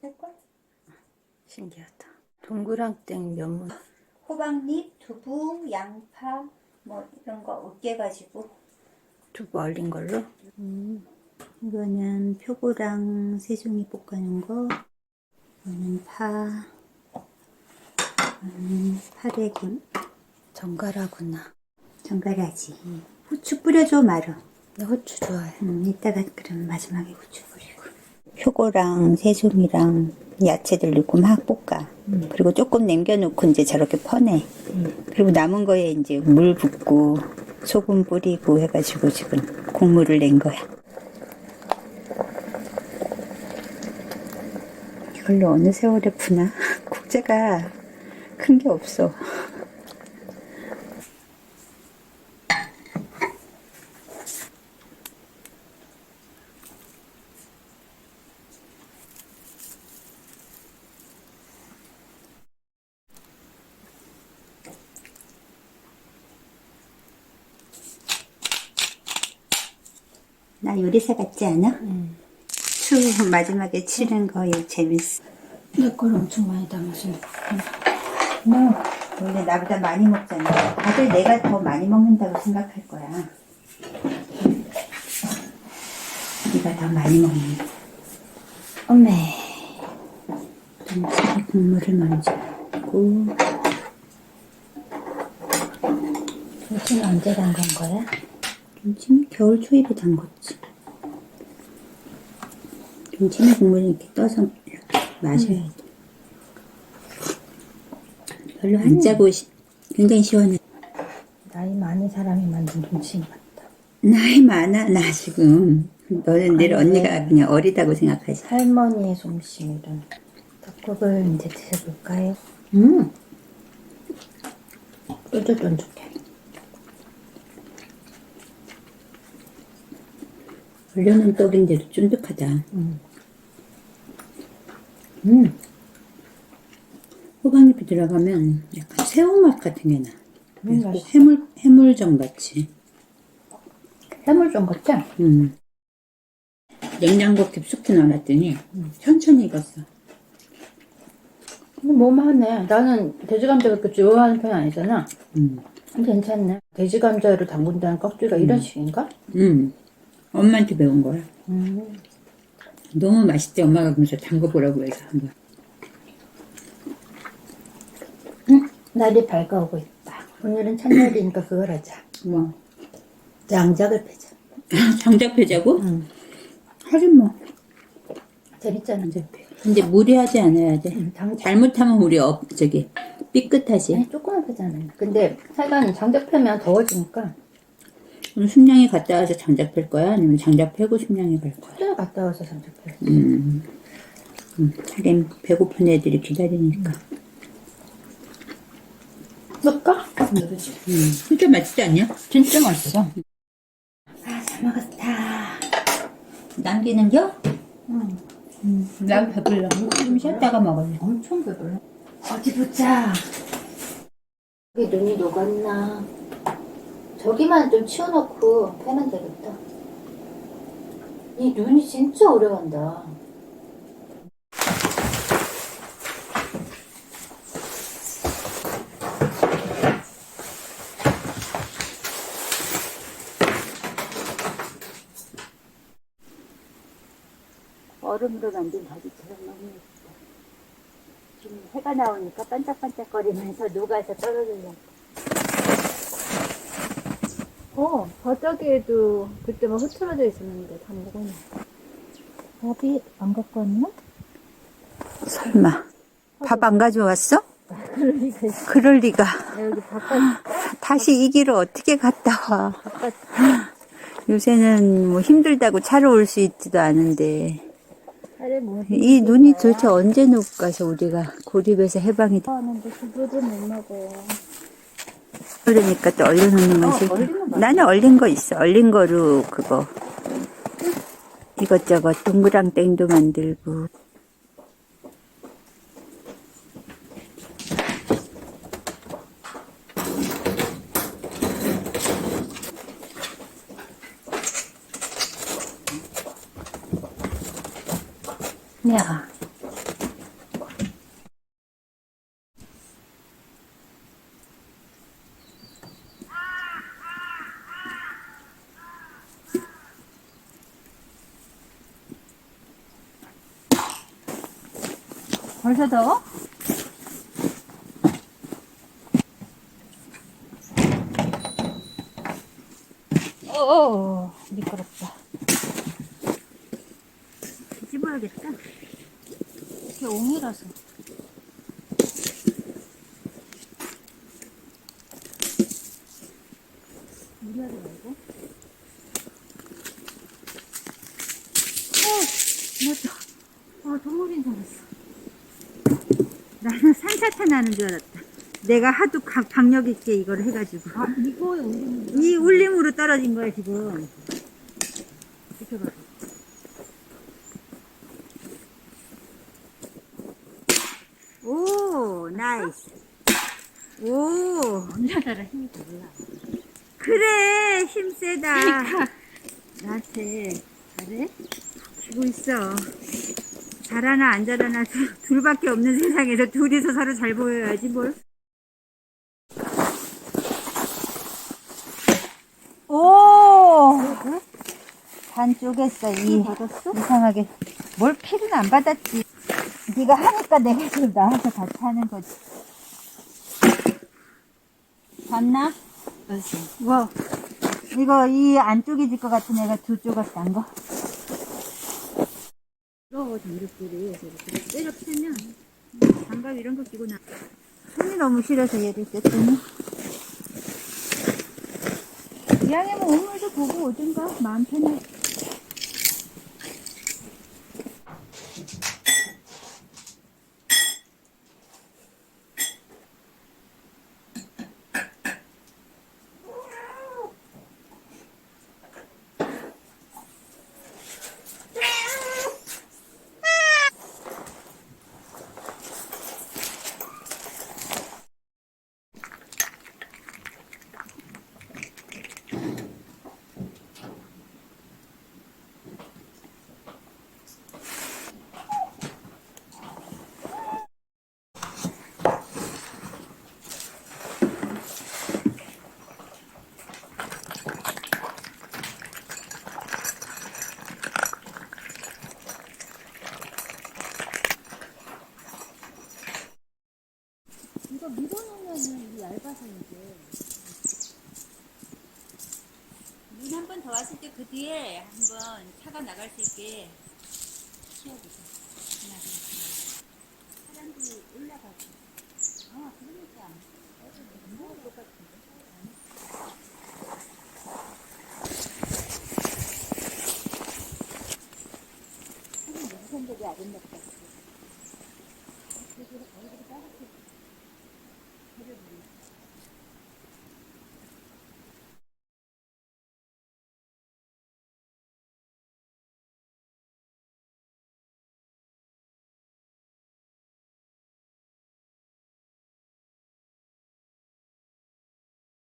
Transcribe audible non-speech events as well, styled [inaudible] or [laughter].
될걸? 신기하다. 동그랑땡 면물. 호박잎, 두부, 양파 뭐 이런 거 으깨가지고 두부 얼린 걸로. 이거는 표고랑 새송이 볶아놓은 거 이거는 파 이거는 파래김 정갈하구나. 정갈하지 후추 뿌려줘 말어 나 호추 좋아해. 음, 이따가 그럼 마지막에 후추 표고랑 새송이랑 야채들 넣고 막 볶아. 그리고 조금 남겨놓고 이제 저렇게 퍼내. 그리고 남은 거에 이제 물 붓고 소금 뿌리고 해가지고 지금 국물을 낸 거야. 이걸로 어느 세월에 푸나? [laughs] 국자가 큰 게 없어 나 요리사 같지 않아? 수 마지막에 치는 거 이거 재밌어 내걸 엄청 많이 담아서. 너 원래 나보다 많이 먹잖아. 다들 내가 더 많이 먹는다고 생각할 거야. 네가 더 많이 먹는 거. 어메. 김치 국물을 먼저 넣고 김치는 언제 담근 거야? 김치는 겨울 초입에 담궜지. 김치는 국물을 이렇게 떠서 이렇게 마셔야 돼. 별로 안 짜고 시- 굉장히 시원해. 나이 많은 사람이 만든 김치 같다. 나이 많아 나 지금 너는 늘 아니, 언니가 네. 그냥 어리다고 생각하지 할머니의 솜씨는 닭국을 이제 드셔볼까요? 음 쫀득쫀득해. 원래는 떡인데도 쫀득하다 음. 음 호박잎이 들어가면 약간 새우맛 같은 게 나 음, 맛있어. 해물 해물전 같이 해물 좀 같지? 음 냉장고 깊숙이 넣어놨더니 천천히 익었어 근데 뭐만해. 나는 돼지 감자 그렇게 좋아하는 편이 아니잖아. 음. 괜찮네. 돼지 감자를 담근다는 껍질가 이런 식인가? 음 엄마한테 배운 거야 음. 너무 맛있대 엄마가 그러면서 담궈보라고 해서 한 거야 응, 날이 밝아오고 있다. 오늘은 첫날이니까 그걸 하자. 뭐 장작을 패자. [laughs] 장작 펴자고? 응. 하긴 뭐 재밌잖아. 근데 무리하지 않아야 돼. 응, 장, 잘못하면 우리 업 저기 삐끗하지. 아니, 조금만 패잖아. 근데 하여간 장작 패면 더워지니까 그럼 순양이 갔다 와서 장작 펼 거야? 아니면 장작 패고 순양이 갈 거야? 숙제에 갔다 와서 장작 패. 음, 음, 하긴 배고픈 애들이 기다리니까. 누르지. 음, 진짜 맛있지 않냐? 진짜 맛있어. 아, 잘 먹었다. 남기는 겨? 응. 음, 난 배불러. 좀 쉬었다가 먹을래. 엄청 배불러. 어디 보자. 여기 눈이 녹았나? 저기만 좀 치워놓고 패면 되겠다. 이 눈이 진짜 오래 간다. 얼음으로 만든 다리처럼 너무 예쁘다. 지금 해가 나오니까 반짝반짝거리면서 녹아서 떨어지려고. 어, 바닥에도 그때 막 흐트러져 있었는데 다 먹었네. 밥이 안 갖고 왔나? 설마. 밥 안 가져왔어? 그럴 리가 있어. 그럴 리가. 여기 바깥, 다시 이 길을 어떻게 갔다 와. 바깥. 요새는 뭐 힘들다고 차로 올 수 있지도 않은데. 살에 뭐. 이 눈이 도대체 언제 녹아서 우리가 고립에서 해방이 돼. 하는데 두부도 못 먹어. 그러니까 또 얼려놓는 건 맛있어. 나는 얼린 거 있어. 얼린 거로 그거. 이것저것 동그랑땡도 만들고. 야, 벌써 더워? 어, 미끄럽다. 뒤집어야겠다. 이게 옹이라서. 무리하지 말고. 어, 맞다. 아, 동물인 줄 알았어. 나는 산사태 나는 줄 알았다. 내가 하도 각 박력 있게 이걸 해가지고. 아, 이거에 울리는 이 울림으로 떨어진 거야, 지금. 비켜봐. 오, 나이스. 오, 언제나 힘이 달라. 그래, 힘 세다. 그러니까. 나한테 잘해? 주고 있어. 잘하나 안 잘하나 둘, 둘밖에 없는 세상에서 둘이서 서로 잘 보여야지 뭘. 오! 반 쪼갰어, 이. 이상하게. 뭘 필은 안 받았지. 네가 하니까 내가 지금 나와서 같이 하는 거지. 봤나? 맞아. 뭐, 이거 이 안쪽이 질 것 같은 애가 두 조각 난 거. 부러워, 장갑들이. 이렇게 때려 패면. 장갑 이런 거 끼고 나. 손이 너무 싫어서 얘를 꼈더니. 이왕이면 오물도 보고 오든가. 마음 편해. 이거 밀어놓으면은 이 얇아서 이제. 눈 한 번 더 왔을 때 그 뒤에 한번 차가 나갈 수 있게 키워주세요. 사람들이 올라가고. 아, 그러니까. 뭐 똑같은데. 무슨 적이 아름답다.